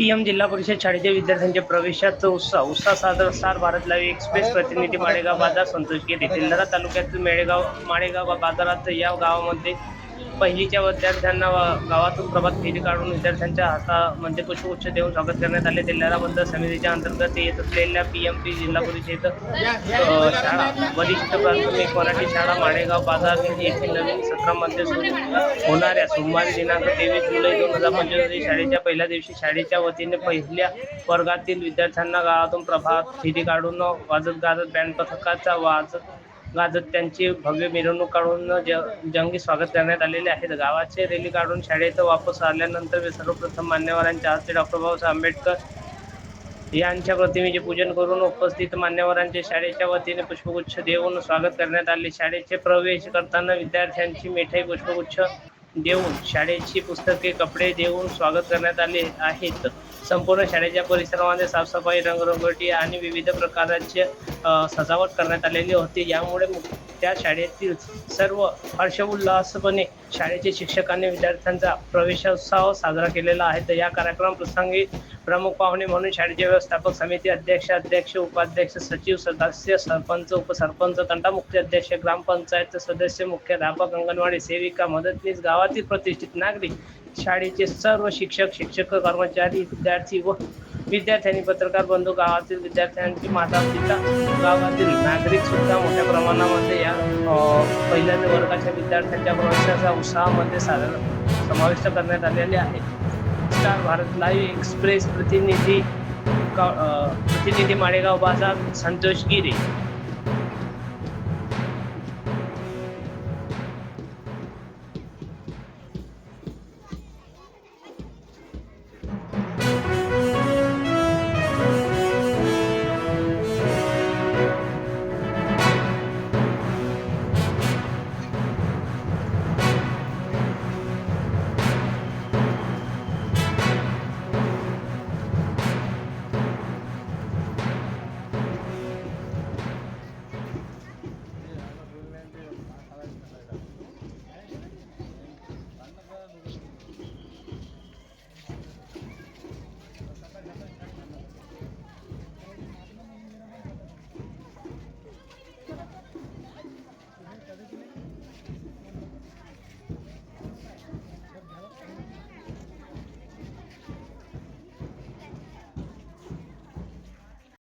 P M जिल्हा परिषद शाळेच्या विद्यार्थ्यांच्या प्रवेशाचा उत्साह. उत्साह सादर स्टार भारत लाईव्ह एक्सप्रेस प्रतिनिधी माळेगाव बाजार संतोष घेते तेल्हारा तालुक्यातील मेळेगाव माळेगाव बाजारात या गावामध्ये पहिलीच्या विद्यार्थ्यांना गावातून प्रभात फेरी काढून विद्यार्थ्यांच्या हातामध्ये म्हणजे पुष्पगुच्छ देऊन स्वागत करण्यात आले. तेल्हारा समितीच्या अंतर्गत येत असलेल्या पी एम पी जिल्हा परिषद शाळा वरिष्ठ प्राथमिक मराठी शाळा माणेगाव बाजार येथील नवीन सत्रामध्ये सुरू होणाऱ्या सोमवारी दिनांक तेवीस जुलै दोन हजार पंचवीस शाळेच्या पहिल्या दिवशी शाळेच्या वतीने पहिल्या वर्गातील विद्यार्थ्यांना गावातून प्रभात फेरी काढून वाजत गाजत बँड पथकाचा वाजत गाजत त्यांची भव्य मिरवणूक काढून ज जंगी स्वागत करण्यात आलेले आहे गावाचे रॅली काढून शाळेत वापस आल्यानंतर सर्वप्रथम मान्यवरांच्या हस्ते डॉक्टर बाबासाहेब आंबेडकर यांच्या प्रतिमेचे पूजन करून उपस्थित मान्यवरांचे शाळेच्या वतीने पुष्पगुच्छ देऊन स्वागत करण्यात आले. शाळेचे प्रवेश करताना विद्यार्थ्यांची मिठाई पुष्पगुच्छ देऊन शाळेची पुस्तके कपडे देऊन स्वागत करण्यात आले आहेत. संपूर्ण शाळेच्या परिसरामध्ये साफसफाई रंगरंगोटी आणि विविध प्रकारचे सजावट करण्यात आलेली होती. यामुळे त्या शाळेतील सर्व हर्षोल्लासपणे शाळेचे शिक्षकांनी विद्यार्थ्यांचा प्रवेशोत्सव साजरा केलेला आहे. तर या कार्यक्रम प्रसंगी प्रमुख पाहुणे म्हणून शाळेचे व्यवस्थापक समिती अध्यक्ष अध्यक्ष उपाध्यक्ष सचिव सदस्य सरपंच उपसरपंच तंटामुक्ती अध्यक्ष ग्रामपंचायत सदस्य मुख्याध्यापक अंगणवाडी सेविका मदतनीस गावातील प्रतिष्ठित नागरिक शाळेचे सर्व शिक्षक शिक्षक कर्मचारी विद्यार्थी व विद्यार्थ्यांनी पत्रकार बंधू गावातील विद्यार्थ्यांची माता पिता गावातील नागरिक सुद्धा मोठ्या प्रमाणामध्ये या पहिल्या वर्गाच्या विद्यार्थ्यांच्या प्रवेशाच्या उत्साहामध्ये साधारण समाविष्ट करण्यात आलेले आहे. स्टार भारत लाईव्ह एक्सप्रेस प्रतिनिधी प्रतिनिधी माळेगाव बाजार संतोष गिरे.